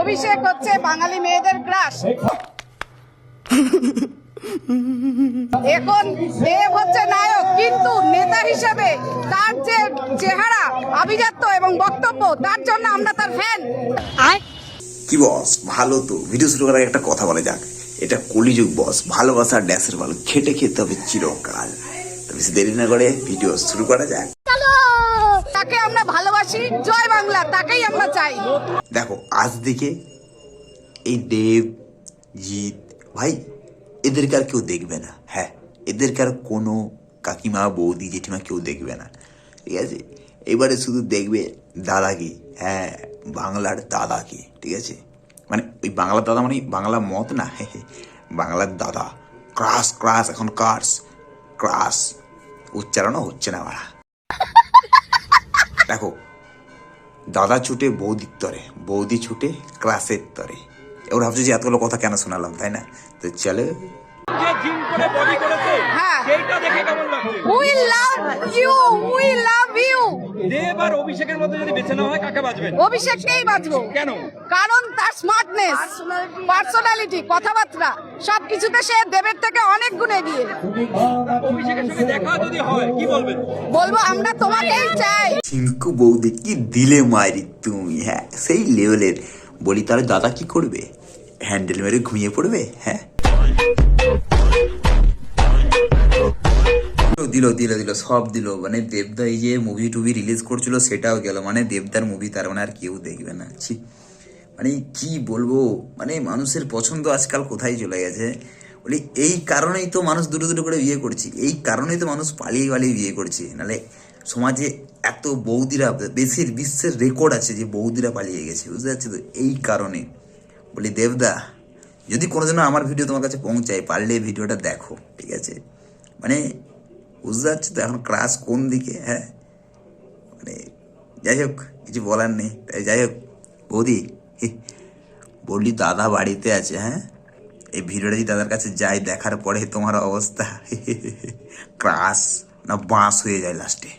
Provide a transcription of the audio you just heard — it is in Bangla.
অভিষেক হচ্ছে বাঙালি মেয়েদের ক্রাশ এখন দেব হচ্ছে নায়ক কিন্তু নেতা হিসেবে তার যে চেহারা আভিজাত্য এবং বক্তব্য তার জন্য আমরা তার ফ্যান কি বস ভালো তো। ভিডিও শুরু করার একটা কথা বলা যাক। এটা কলিযুগ বস ভালোবাসার ড্যাসের ভালো খেটে খেতে হবে চিরকাল। তো বেশি দেরি না করে ভিডিও শুরু করা যাক। ভালোবাসি, জয় বাংলা, তাকেই আমরা চাই। দেখো, আজ দিকে এই দেব, জিৎ, ভাই, এদেরকে আর কেউ দেখবে না। হ্যাঁ এদেরকে আর কোনো কাকিমা, বৌদি, জেঠিমা কেউ দেখবে না। ঠিক আছে? এবারে শুধু দেখবে দাদাকে হ্যাঁ বাংলার দাদাকে, ঠিক আছে? মানে ওই বাংলার দাদা মানে বাংলা মত না বাংলার দাদা। ক্রাস ক্রাস এখন কার্স ক্রাস উচ্চারণও হচ্ছে না বাড়া দেখো দাদা ছুটে বৌদির তরে বৌদি ছুটে ক্লাসের তরে। এবার ভাবছি যে এতগুলো কথা কেন শোনালাম তাই না? তো চলো। জিম করে বডি করেছে হ্যাঁ। সেইটা দেখে কেমন লাগছে? অভিষেকের মধ্যে যদি বেছে নেওয়া হয় কাকে বাঁচবেন অভিষেককেই বাঁচবো কেন? কারণ তার স্মার্টনেস পার্সোনালিটি কথাবার্তা সবকিছুতে সে দেবের থেকে অনেক গুণ এগিয়ে। অভিষেকের সঙ্গে দেখা যদি হয় কি বলবেন? বলব আমরা তোমাকেই চাই। চিঙ্কু বৌদি কি দিলে মারি তুমি হ্যাঁ সেই লেভেলের বলি তাহলে দাদা কি করবে? হ্যান্ডেল মেরে ঘুমিয়ে পড়বে? হ্যাঁ। দিল দিল দিল, সব দিল। মানে দেবদা এই যে মুভি টুভি রিলিজ করছিল, সেটাও গেল। মানে দেবদার মুভি তার মানে আর কেউ দেখবে না। ছি। মানে কি বলব? মানে মানুষের পছন্দ আজকাল কোথায় চলে গেছে? বলি, এই কারণেই তো মানুষ দুটো দুটো করে বিয়ে করছে। এই কারণেই তো মানুষ পালিয়ে পালিয়ে বিয়ে করছে। নালে সমাজে এত বৌদিরা, দেশের বিশ্বের রেকর্ড আছে যে বৌদিরা পালিয়ে গেছে। বুঝতে পারছি তো? এই কারণে। বলি, দেবদা, যদি কোনোদিনও আমার ভিডিও তোমার কাছে পৌঁছায়, পারলে ভিডিওটা দেখো। ঠিক আছে? মানে বুঝতে পারছি তো এখন ক্রাশ কোন দিকে হ্যাঁ মানে যাই হোক কিছু বলার নেই তাই যাই হোক বৌদি বললি দাদা বাড়িতে আছে হ্যাঁ এই ভিডিওটা যদি দাদার কাছে যাই দেখার পরে তোমার অবস্থা ক্রাশ না বাঁশ হয়ে যায় লাস্টে